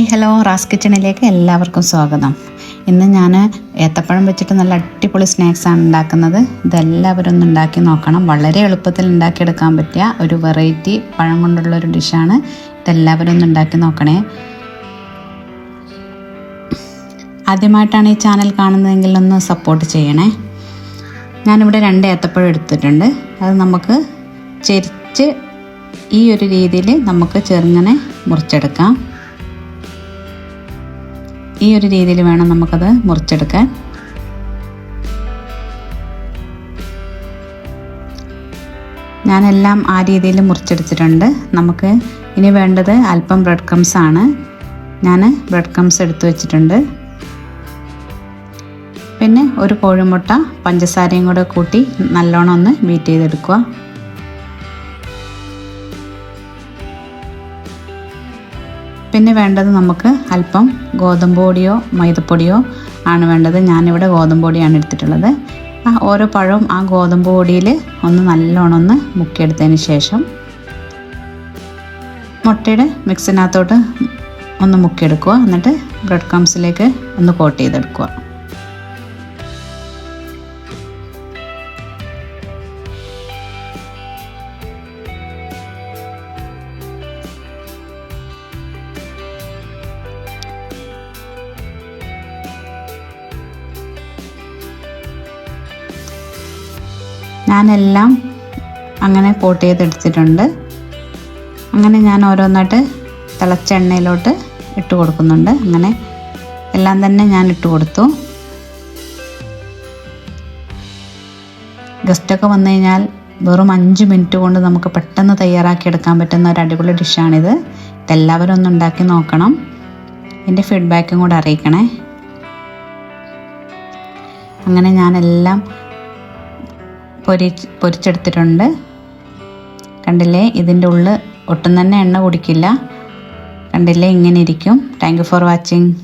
Hi hello Ras കിച്ചണിലേക്ക് എല്ലാവർക്കും സ്വാഗതം. ഇന്ന് ഞാൻ ഏത്തപ്പഴം വെച്ചിട്ട് നല്ല അടിപൊളി സ്നാക്സാണ് ഉണ്ടാക്കുന്നത്. ഇതെല്ലാവരും ഒന്ന് ഉണ്ടാക്കി നോക്കണം. വളരെ എളുപ്പത്തിൽ ഉണ്ടാക്കിയെടുക്കാൻ പറ്റിയ ഒരു വെറൈറ്റി പഴം കൊണ്ടുള്ള ഒരു ഡിഷാണ്. ഇതെല്ലാവരും ഒന്ന് ഉണ്ടാക്കി നോക്കണേ. ആദ്യമായിട്ടാണ് ഈ ചാനൽ കാണുന്നതെങ്കിൽ ഒന്ന് സപ്പോർട്ട് ചെയ്യണേ. ഞാനിവിടെ രണ്ട് ഏത്തപ്പഴം എടുത്തിട്ടുണ്ട്. അത് നമുക്ക് ചെരിച്ച് ഈ ഒരു രീതിയിൽ നമുക്ക് ചെറുങ്ങനെ മുറിച്ചെടുക്കാം. ഈ ഒരു രീതിയിൽ വേണം നമുക്കത് മുറിച്ചെടുക്കാൻ. ഞാനെല്ലാം ആ രീതിയിൽ മുറിച്ചെടുത്തിട്ടുണ്ട്. നമുക്ക് ഇനി വേണ്ടത് അല്പം ബ്രെഡ് ക്രംസ് ആണ്. ഞാൻ ബ്രെഡ് ക്രംസ് എടുത്തു വെച്ചിട്ടുണ്ട്. പിന്നെ ഒരു കോഴിമുട്ട പഞ്ചസാരയും കൂടെ കൂട്ടി നല്ലോണം ഒന്ന് ബീറ്റ് ചെയ്തെടുക്കുക. പിന്നെ വേണ്ടത് നമുക്ക് അല്പം ഗോതമ്പ് പൊടിയോ മൈദപ്പൊടിയോ ആണ് വേണ്ടത്. ഞാനിവിടെ ഗോതമ്പ് പൊടിയാണ് എടുത്തിട്ടുള്ളത്. ആ ഓരോ പഴവും ആ ഗോതമ്പ് പൊടിയിൽ ഒന്ന് നല്ലോണം ഒന്ന് മുക്കിയെടുത്തതിന് ശേഷം മുട്ടയുടെ മിക്സിനകത്തോട്ട് ഒന്ന് മുക്കിയെടുക്കുക. എന്നിട്ട് ബ്രെഡ് ക്രംസിലേക്ക് ഒന്ന് കോട്ട് ചെയ്തെടുക്കുക. ഞാനെല്ലാം അങ്ങനെ കോട്ട് ചെയ്തെടുത്തിട്ടുണ്ട് അങ്ങനെ ഞാൻ ഓരോന്നായിട്ട് തിളച്ച എണ്ണയിലോട്ട് ഇട്ട് കൊടുക്കുന്നുണ്ട്. അങ്ങനെ എല്ലാം തന്നെ ഞാൻ ഇട്ട് കൊടുത്തു. ഗസ്റ്റൊക്കെ വന്നു കഴിഞ്ഞാൽ വെറും അഞ്ച് മിനിറ്റ് കൊണ്ട് നമുക്ക് പെട്ടെന്ന് തയ്യാറാക്കി എടുക്കാൻ പറ്റുന്ന ഒരു അടിപൊളി ഡിഷാണിത് ഇതെല്ലാവരും ഒന്ന് ഉണ്ടാക്കി നോക്കണം. എന്റെ ഫീഡ്ബാക്കും കൂടെ അറിയിക്കണേ. അങ്ങനെ ഞാനെല്ലാം പൊരി പൊരിച്ചെടുത്തിട്ടുണ്ട്. കണ്ടില്ലേ? ഇതിന്റെ ഉള്ളിൽ ഒട്ടും തന്നെ എണ്ണ കുടിക്കില്ല. കണ്ടില്ലേ? ഇങ്ങനെ ഇരിക്കും. Thank you for watching